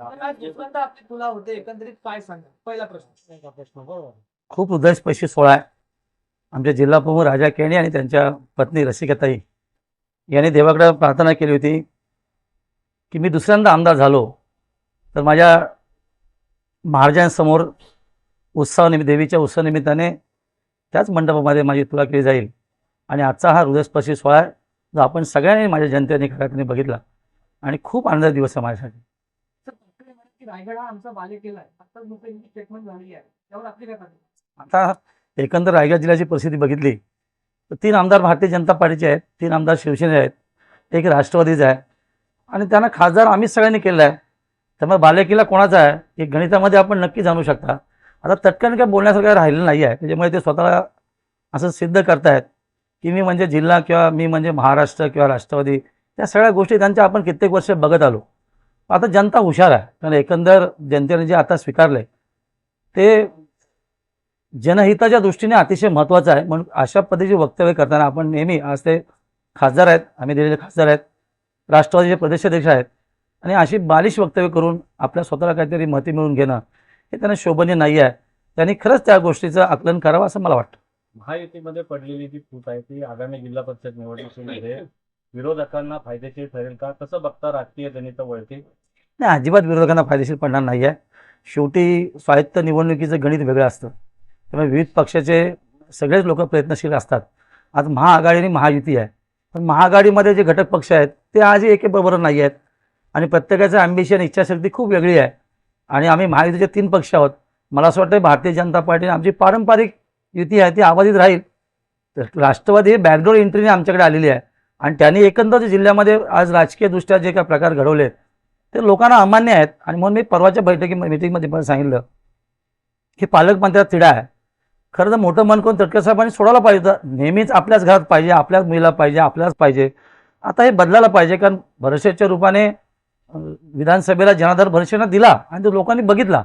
आज दुसऱ्यांदा आपली तुला होते एकंदरीत काय सांगा? पहिला प्रश्न. प्रश्न बरोबर. खूप हृदयस्पर्शी सोहळा आहे. आमचे जिल्हा प्रमुख राजा केणी आणि त्यांच्या पत्नी रसिकाताई यांनी देवाकडे प्रार्थना केली होती की मी दुसऱ्यांदा आमदार झालो तर माझ्या महाराजांसमोर उत्सवानिमित्त देवीच्या उत्सवानिमित्ताने त्याच मंडपामध्ये माझी तुला केली जाईल. आणि आजचा हा हृदयस्पर्शी सोहळा आहे जो आपण सगळ्यांनी माझ्या जनतेने घरातून बघितला. आणि खूप आनंदाचा दिवस आहे माझ्यासाठी तर ठाकरे म्हणाले की रायगड हा आमचा बालेकिल्ला आहे. आता दुसरी स्टेटमेंट झाली आहे. त्यावर आपली काय आता एकंदर रायगड जिल्ह्याची परिस्थिती बघितली तर तीन आमदार भारतीय जनता पार्टीचे आहेत तीन आमदार शिवसेने आहेत एक राष्ट्रवादीचा आहे. आणि त्यांना खासदार आम्हीच सगळ्यांनी केलं आहे. त्यामुळे बालेकिल्ला कोणाचा आहे हे गणितामध्ये आपण नक्की जाणू शकता. आता तटकन काय बोलण्यासारखं राहिलेलं नाही आहे. त्याच्यामुळे ते स्वतःला असं सिद्ध करतायत की मी म्हणजे जिल्हा किंवा मी म्हणजे महाराष्ट्र किंवा राष्ट्रवादी त्या सगळ्या गोष्टी त्यांच्या आपण कित्येक वर्ष बघत आलो. आता जनता हुशार आहे. कारण एकंदर जनतेने जे आता स्वीकारले ते जनहिताच्या दृष्टीने अतिशय महत्त्वाचं आहे. म्हणून अशा पद्धतीचे वक्तव्य करताना आपण नेहमी आज ते खासदार आहेत आम्ही दिलेले खासदार आहेत राष्ट्रवादीचे प्रदेशाध्यक्ष आहेत आणि अशी बालिश वक्तव्य करून आपल्या स्वतःला काहीतरी मती मिळवून घेणं हे त्यांना शोभनीय नाही आहे. त्यांनी खरंच त्या गोष्टीचं आकलन करावं असं मला वाटतं. महायुतीमध्ये पडलेली जी फूट आहे ती आगामी जिल्हा परिषद निवडणुकीमध्ये विरोधकांना फायदेशीर ठरेल का? कसं बघता राजकीय गणित वळते? नाही अजिबात विरोधकांना फायदेशीर पडणार नाही आहे शेवटी स्वायत्त निवडणुकीचं गणित वेगळं असतं. त्यामुळे विविध पक्षाचे सगळेच लोक प्रयत्नशील असतात. आज महाआघाडी आणि महायुती आहे. पण महाआघाडीमध्ये जे घटक पक्ष आहेत ते आजही एके बरोबर नाही आहेत. आणि प्रत्येकाचं ॲम्बिशन इच्छाशक्ती खूप वेगळी आहे. आणि आम्ही महायुतीचे तीन पक्ष आहोत. मला असं वाटतं भारतीय जनता पार्टी आमची पारंपरिक युती आहे ती आबाधित राहील. तर राष्ट्रवादी ही बॅकडोर एंट्रीने आमच्याकडे आलेली आहे. आणि त्यांनी एकंदर जिल्ह्यामध्ये आज राजकीयदृष्ट्या जे काही प्रकार घडवले आहेत ते लोकांना अमान्य आहेत. आणि म्हणून मी परवाच्या बैठकी मिटिंगमध्ये पण सांगितलं की पालकमंत्र्यात तिढा आहे. खरं तर मोठं मन करून तटकर साहेबांनी सोडायला पाहिजे तर नेहमीच आपल्याच घरात पाहिजे आपल्याच मुलीला पाहिजे आपल्याच पाहिजे. आता हे बदलायला पाहिजे कारण भरशेच्या रूपाने विधानसभेला जनाधार भरशेनं दिला आणि तो लोकांनी बघितला.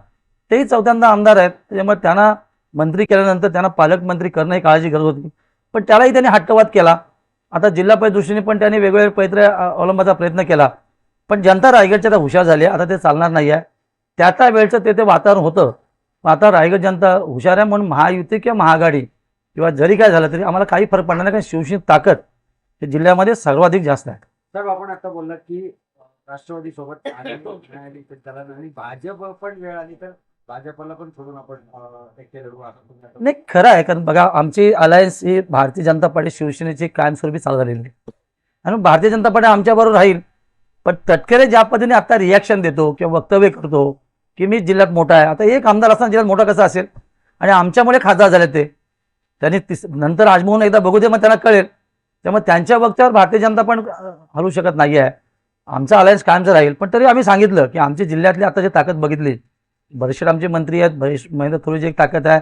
तेही चौथ्यांदा आमदार आहेत. त्याच्यामुळे त्यांना मंत्री केल्यानंतर त्यांना पालकमंत्री करणं ही काळाची गरज होती. पण त्यालाही त्यांनी हट्टवाद केला. आता जिल्हा परिषद दृष्टीने पण त्यांनी वेगवेगळे पैत्र अवलंबाचा प्रयत्न केला. पण जनता रायगडच्या आता हुशार झाली आता ते चालणार नाही आहे. त्या त्या वेळचं ते ते वातावरण होतं. पण आता रायगड जनता हुशार आहे म्हणून महायुती किंवा महाआघाडी किंवा जरी काय झालं तरी आम्हाला काही फरक पडणार नाही. कारण शिवसेनेची ताकद हे जिल्ह्यामध्ये सर्वाधिक जास्त आहे. साहेब आपण आता बोललात की राष्ट्रवादी सोबत आणि भाजप पण वेळ आली तर भाजपला पण सोडून आपण नाही खरं आहे. कारण बघा आमची अलायन्स ही भारतीय जनता पार्टी शिवसेनेची कायमस्वरूपी चालू झालेली आहे. आणि भारतीय जनता पार्टी आमच्याबरोबर राहील. पण तटकरे ज्या पद्धतीने आता रिॲक्शन देतो किंवा वक्तव्य करतो की मी जिल्ह्यात मोठा आहे. आता एक आमदार असताना जिल्ह्यात मोठा कसा असेल? आणि आमच्यामुळे खासदार झाले ते. त्यांनी तिस नंतर राजमोहन एकदा बघू दे मग त्यांना कळेल. त्यामुळे त्यांच्या वक्त्यावर भारतीय जनता पण हलू शकत नाही आहे आमचा अलायन्स कायमचं राहील. पण तरी आम्ही सांगितलं की आमची जिल्ह्यातली आता जे ताकद बघितली बरेचसे आमचे मंत्री आहेत. बरेच महेंद्र थोडीची एक ताकद आहे.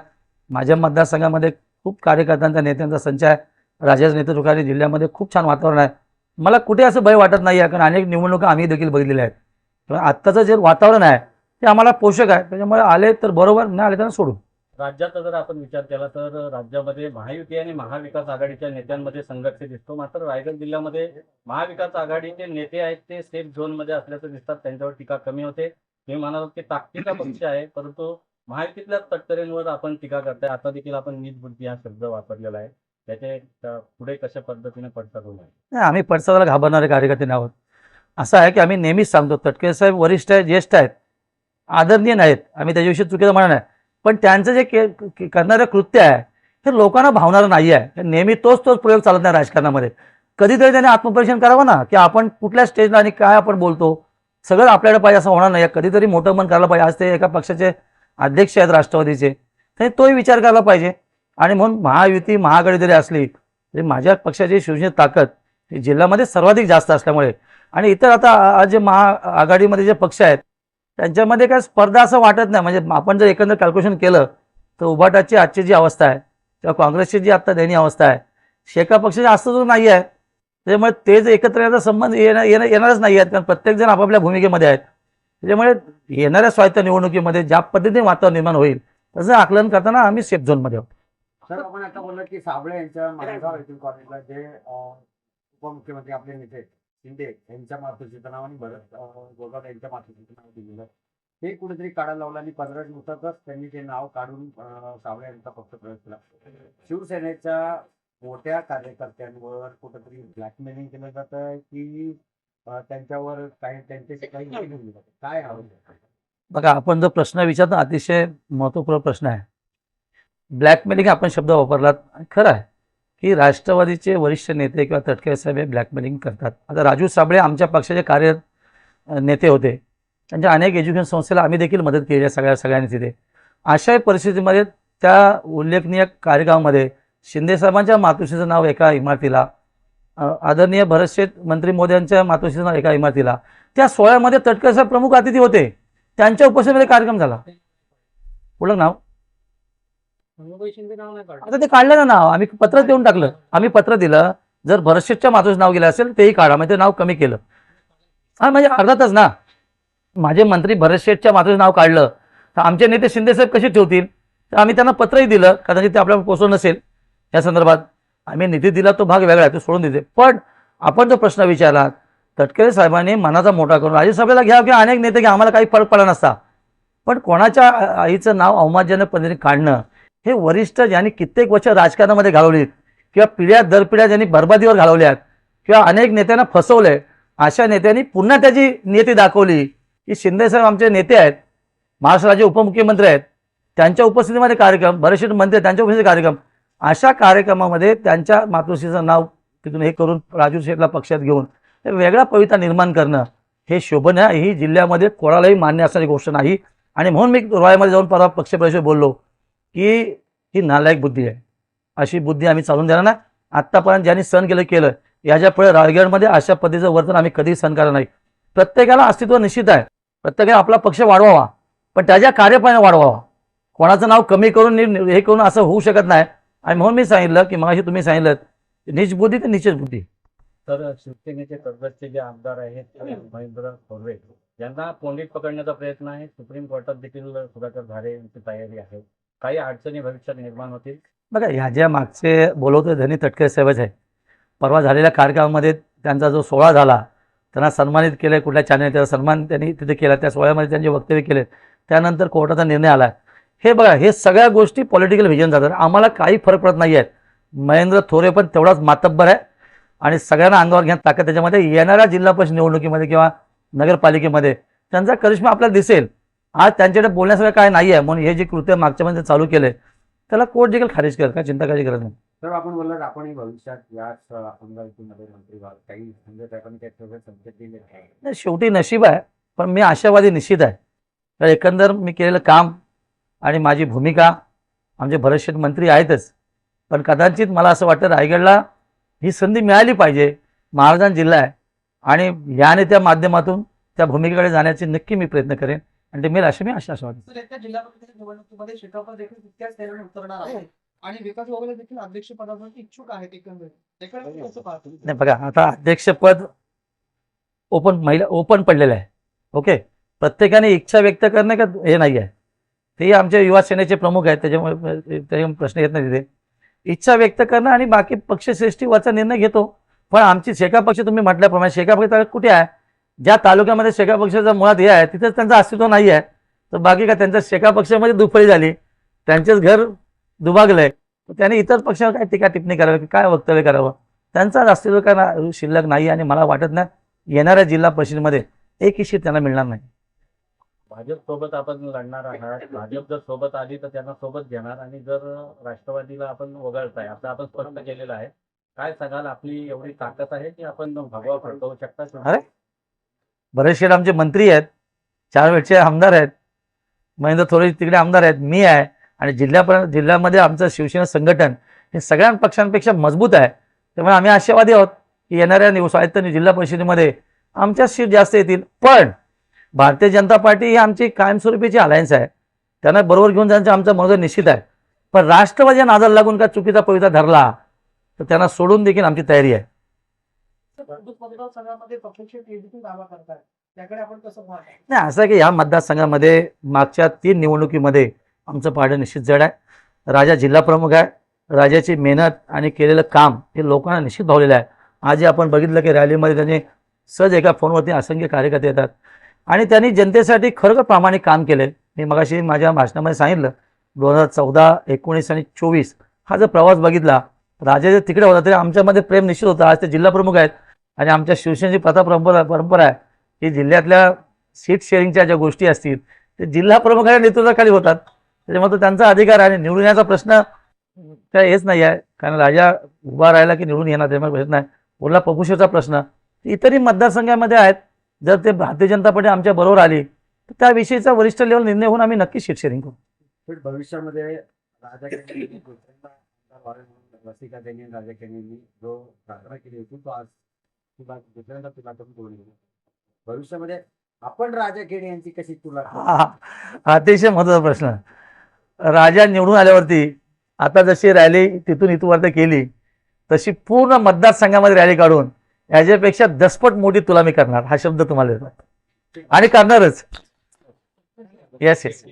माझ्या मतदारसंघामध्ये खूप कार्यकर्त्यांचा नेत्यांचा संच आहे. राजाच्या नेतृत्वाखाली जिल्ह्यामध्ये खूप छान वातावरण आहे. मला कुठे असं भय वाटत नाही आहे कारण अनेक निवडणुका आम्ही देखील बघितलेल्या आहेत. त्यामुळे आत्ताचं जे वातावरण आहे ते आम्हाला पोषक आहे. त्याच्यामुळे आले तर बरोबर नाही आले तर सोडू राज्याचा जर आपण विचार केला तर राज्यामध्ये महायुती आणि महाविकास आघाडीच्या नेत्यांमध्ये संघर्ष दिसतो. मात्र रायगड जिल्ह्यामध्ये महाविकास आघाडीचे नेते आहेत ते सेफ झोनमध्ये असल्याचं दिसतात. त्यांच्यावर टीका कमी होते. तुम्ही म्हणालात की ताकदीचा पक्ष आहे परंतु महायुतीतल्या तटकरेंवर आपण टीका करताय. आता देखील आपण नीट बुद्धी हा शब्द वापरलेला आहे. त्याचे पुढे कशा पद्धतीने पडतात नाही आम्ही पडसादाला घाबरणारे कार्यकर्ते आहोत. असं आहे की आम्ही नेहमीच सांगतो तटकरे साहेब वरिष्ठ आहेत ज्येष्ठ आहेत आदरणीय नाहीत आम्ही त्याच्याविषयी चुकीचं म्हणणार नाही. पण त्यांचं जे के- करणारं कृत्य आहे हे लोकांना भावणारं नाही आहे. नेहमी तोच तोच प्रयोग चालत नाही राजकारणामध्ये. कधीतरी त्याने आत्मपरीक्षण करावं ना की आपण कुठल्या स्टेजला आणि काय आपण बोलतो सगळं आपल्याकडे पाहिजे असं होणार नाही. कधीतरी मोठं मन करायला पाहिजे. आज ते एका पक्षाचे अध्यक्ष आहेत राष्ट्रवादीचे तर तोही विचार करायला पाहिजे. आणि म्हणून महायुती महाआघाडी जरी असली तरी माझ्या पक्षाची शिवसेनेची ताकद ही जिल्ह्यामध्ये सर्वाधिक जास्त असल्यामुळे. आणि इतर आता आज जे महा आघाडीमध्ये जे पक्ष आहेत त्यांच्यामध्ये काय स्पर्धा असं वाटत नाही. म्हणजे आपण जर एकंदर कॅल्क्युलेशन केलं तर उभाटाची आजची जी अवस्था आहे किंवा काँग्रेसची जी आत्ता दयनीय अवस्था आहे शेका पक्षाची अस्तित्व नाही आहे. त्याच्यामुळे ते जे एकत्र येण्याचा संबंध येणार येणार येणारच नाही आहेत. कारण प्रत्येकजण आपापल्या भूमिकेमध्ये आहेत. त्याच्यामुळे येणाऱ्या स्वायत्त निवडणुकीमध्ये ज्या पद्धतीने वातावरण निर्माण होईल तसं आकलन करताना आम्ही सेफ झोनमध्ये आहोत. सर आपण आता बोललात की साबळे यांच्या मालेगाव येथील कॉलेजला जे उपमुख्यमंत्री आपले नेते शिंदे यांच्या मातोश्रीचं नाव आणि भरत गोगावले यांच्या मातोश्रीचं नाव दिलेलं हे कुठेतरी काढायला लावलं आणि पंधरा दिवसातच त्यांनी ते नाव काढून अं, सावळे यांचा फक्त प्रयोग केला. शिवसेनेच्या मोठ्या कार्यकर्त्यांवर कुठेतरी ब्लॅकमेलिंग केलं जातं की त्यांच्यावर काही त्यांच्याशी काही. काय हवं? बघा आपण जो प्रश्न विचारतो अतिशय महत्त्वपूर्ण प्रश्न आहे. ब्लॅकमेलिंग आपण शब्द वापरलात. खरं आहे की राष्ट्रवादीचे वरिष्ठ नेते किंवा तटकरे साहेब हे ब्लॅकमेलिंग करतात. आता राजू साबळे आमच्या पक्षाचे कार्य नेते होते. त्यांच्या अनेक एज्युकेशन संस्थेला आम्ही देखील मदत केली आहे सगळ्या सगळ्यांनी तिथे. अशाही परिस्थितीमध्ये त्या उल्लेखनीय कार्यक्रमामध्ये शिंदेसाहेबांच्या मातोश्रीचं नाव एका इमारतीला आदरणीय भरतशेठ मंत्री मोद्यांच्या मातोश्रीचं नाव एका इमारतीला त्या सोहळ्यामध्ये तटकरे साहेब प्रमुख अतिथी होते. त्यांच्या उपस्थितीमध्ये कार्यक्रम झाला. पुढं नाव शिंदे नाव नाही आता ते काढलं ना नाव. आम्ही पत्र देऊन टाकलं. आम्ही पत्र दिलं. जर भरतशेठच्या मातोश्री नाव गेलं असेल तेही काढा. म्हणजे ते नाव कमी केलं. हा म्हणजे अर्धातच ना. माझे मंत्री भरतशेठच्या मातोश्री नाव काढलं. तर आमचे नेते शिंदेसाहेब कसे ठेवतील? तर आम्ही त्यांना पत्रही दिलं. कदाचित ते आपल्याला पोचवलं नसेल. या संदर्भात आम्ही निधी दिला तो भाग वेगळा आहे. तो सोडून देते. पण आपण जो प्रश्न विचारला तटकरे साहेबांनी मनाचा मोठा करून राज्यसभेला घ्या किंवा अनेक नेते घ्या आम्हाला काही फरक पडला नसता. पण कोणाच्या आईचं नाव अवमानजनक पद्धतीने काढणं हे वरिष्ठ ज्यांनी कित्येक वर्ष राजकारणामध्ये घालवलीत किंवा पिढ्या दर पिढ्या ज्यांनी बरबादीवर घालवल्यात किंवा अनेक नेत्यांना फसवलंय अशा नेत्यांनी पुन्हा त्याची नियती दाखवली. की शिंदेसाहेब आमचे नेते आहेत महाराष्ट्र राज्य उपमुख्यमंत्री आहेत त्यांच्या उपस्थितीमध्ये कार्यक्रम बरेचसे मंत्री आहेत त्यांच्या उपस्थितीत कार्यक्रम. अशा कार्यक्रमामध्ये त्यांच्या मातृश्रीचं नाव तिथून हे करून राजू शेठला पक्षात घेऊन वेगळा पवित्रा निर्माण करणं हे शोभन ही जिल्ह्यामध्ये कोणालाही मान्य असणारी गोष्ट नाही. आणि म्हणून मी रोयामध्ये जाऊन परवा पक्षप्रवेश बोललो. की ही नालायक बुद्धी आहे. अशी बुद्धी आम्ही चालून देणार ना आत्तापर्यंत ज्यांनी सण केलं केलं याच्यापुढे रायगडमध्ये अशा पद्धतीचं वर्तन आम्ही कधीही सण करणार नाही. प्रत्येकाला अस्तित्व निश्चित आहे. प्रत्येकाने आपला पक्ष वाढवावा. पण त्याच्या कार्यपणे वाढवावा. कोणाचं नाव कमी करून हे करून असं होऊ शकत नाही. आणि म्हणून मी सांगितलं की मगाशी तुम्ही सांगितलं निजबुद्धी बुद्धी ते निश्चित बुद्धी. तर शिवसेनेचे कर्जतचे जे आमदार आहेत महेंद्र खोर्वे यांना कोंडीत पकडण्याचा प्रयत्न आहे. सुप्रीम कोर्टात देखील सुधाकर झारे यांची तयारी आहे. काही अडचणी भविष्यात निर्माण होतील. बघा ह्या ज्या मागचे बोलवतो धनी तटकरे साहेबच आहे. परवा झालेल्या कार्यक्रमामध्ये त्यांचा जो सोहळा झाला त्यांना सन्मानित केलं कुठल्या चॅनल त्याचा सन्मान त्यांनी तिथे केला त्या सोहळ्यामध्ये त्यांचे वक्तव्य केले. त्यानंतर कोर्टाचा निर्णय आला. हे बघा हे सगळ्या गोष्टी पॉलिटिकल व्हिजन जातात आम्हाला काही फरक पडत नाही आहेत महेंद्र थोरे पण तेवढाच मातब्बर आहे. आणि सगळ्यांना अंगावर घेण्यात ताकद त्याच्यामध्ये येणाऱ्या जिल्हा परिषद निवडणुकीमध्ये किंवा नगरपालिकेमध्ये त्यांचा करिश्मा आपल्याला दिसेल. आज त्यांच्याकडे बोलण्यासारखं काय नाही आहे म्हणून हे जे कृत्य मागच्या मध्ये चालू केलंय त्याला कोर्ट देखील खारिज कर काय चिंता करायची गरज नाही. तर आपण बोललात आपणही भविष्यात याच मंत्री व्हाल काही संजय साहेबांनी काही ठोस संकेत दिले नाही. नाही, शेवटी नशीब आहे पण मी आशावादी निश्चित आहे. तर एकंदर मी केलेलं काम आणि माझी भूमिका आमचे भरतशेठ मंत्री आहेतच. पण कदाचित मला असं वाटतं रायगडला ही संधी मिळाली पाहिजे महाराजांचा जिल्हा आहे. आणि याने त्या माध्यमातून त्या भूमिकेकडे जाण्याचे नक्की मी प्रयत्न करेन. आणि ते मिळेल अशी मी आशा आशावादी तर येत्या जिल्हा परिषद निवडणुकीमध्ये शेकाप देखील तितक्याच तयारीने उतरणार आहे. आणि विकास वगैरे देखील अध्यक्ष पदासाठी इच्छुक आहेत एकंदरीत. त्याकडे कसं पाहतो? नाही बघा आता अध्यक्षपद ओपन महिला ओपन पडलेलं आहे. ओके प्रत्येकाने इच्छा व्यक्त करणं का हे नाही आहे? तेही आमच्या युवा सेनेचे प्रमुख आहेत त्याच्यामुळे त्याच्यामुळे प्रश्न येत नाही तिथे. इच्छा व्यक्त करणं आणि बाकी पक्षश्रेष्ठीवरचा निर्णय घेतो. पण आमची शेका पक्ष तुम्ही म्हटल्याप्रमाणे शेका पक्ष कुठे आहे? ज्या तालुक्यामध्ये शेका पक्षाचा मुळात हे आहे तिथेच त्यांचं अस्तित्व नाही आहे. तर बाकी काय त्यांच्या शेका पक्षामध्ये दुफळी झाली. त्यांचेच घर दुभागलंय त्याने इतर पक्षावर काय टीका टिप्पणी करावी की काय वक्तव्य करावं? त्यांचा अस्तित्व काय शिल्लक नाही आणि मला वाटत नाही येणाऱ्या जिल्हा परिषदेमध्ये एकही सीट त्यांना मिळणार नाही. भाजप सोबत आपण लढणार आहात. भाजप जर सोबत आली तर त्यांना सोबत घेणार आणि जर राष्ट्रवादीला आपण वगळताय असं आपण स्पष्ट केलेलं आहे. काय सांगाल? आपली एवढी ताकद आहे की आपण भगवा फडकवू शकता अरे बरेचसे आमचे मंत्री आहेत चार वेळचे आमदार आहेत महेंद्र थोरे तिकडे आमदार आहेत मी आहे आणि जिल्ह्यापर्यंत जिल्ह्यामध्ये आमचं शिवसेना संघटन हे सगळ्या पक्षांपेक्षा मजबूत आहे. त्यामुळे आम्ही आशावादी आहोत की येणाऱ्या निव स्वायत्त जिल्हा परिषदेमध्ये आमच्या सीट जास्त येतील. पण भारतीय जनता पार्टी ही आमची कायमस्वरूपीची अलायन्स आहे. त्यांना बरोबर घेऊन जाण्याचं आमचं मनोदय निश्चित आहे. पण राष्ट्रवादी नादाला लागून का चुकीचा पवित्रा धरला तर त्यांना सोडून देखील आमची तयारी आहे. मतदारसंघामध्ये पक्षाचे टीडीपी दावा करताय. त्याकडे आपण कसं नाही असं आहे की या मतदारसंघामध्ये मागच्या तीन निवडणुकीमध्ये आमचं पारडं निश्चित जड आहे. राजा जिल्हा प्रमुख आहे. राजाची मेहनत आणि केलेलं काम हे लोकांना निश्चित भावलेलं आहे. आजही आपण बघितलं की रॅलीमध्ये त्यांनी सहज एका फोनवरती असंख्य कार्यकर्ते येतात. आणि त्यांनी जनतेसाठी खरोखर प्रामाणिक काम केलं मी मगाशी माझ्या भाषणामध्ये सांगितलं दोन हजार चौदा एकोणीस आणि चोवीस हा जर प्रवास बघितला राजा जर तिकडे होता तरी आमच्यामध्ये प्रेम निश्चित होता. आज ते जिल्हा प्रमुख आहेत. आणि आमच्या शिवसेनेची प्रथा परंपरा परंपरा आहे की जिल्ह्यातल्या सीट शेअरिंगच्या ज्या गोष्टी असतील ते जिल्हा प्रमुखाच्या नेतृत्वाखाली होतात. त्याच्यामुळे तो त्यांचा अधिकार आहे आणि निवडून येण्याचा प्रश्न काय हेच नाही आहे. कारण राजा उभा राहिला की निवडून येणार त्यामुळे प्रश्न आहे उरला पपुषेचा प्रश्न. इतरही मतदारसंघामध्ये आहेत. जर ते भारतीय जनता पार्टी आमच्या बरोबर आली तर त्याविषयीचा वरिष्ठ लेवल निर्णय होऊन आम्ही नक्की सीट शेअरिंग करू. भविष्यामध्ये राजा राजा जो केली होती तो आज तुला दुसऱ्यांदा तुला भविष्यामध्ये आपण राजा केणी यांची कशी तुला हा अतिशय महत्त्वाचा प्रश्न. राजा निवडून आल्यावरती आता जशी रॅली तिथून इथून केली तशी पूर्ण मतदारसंघामध्ये रॅली काढून याच्यापेक्षा दसपट मोठी तुला मी करणार हा शब्द तुम्हाला देतो. आणि करणारच. Yes yes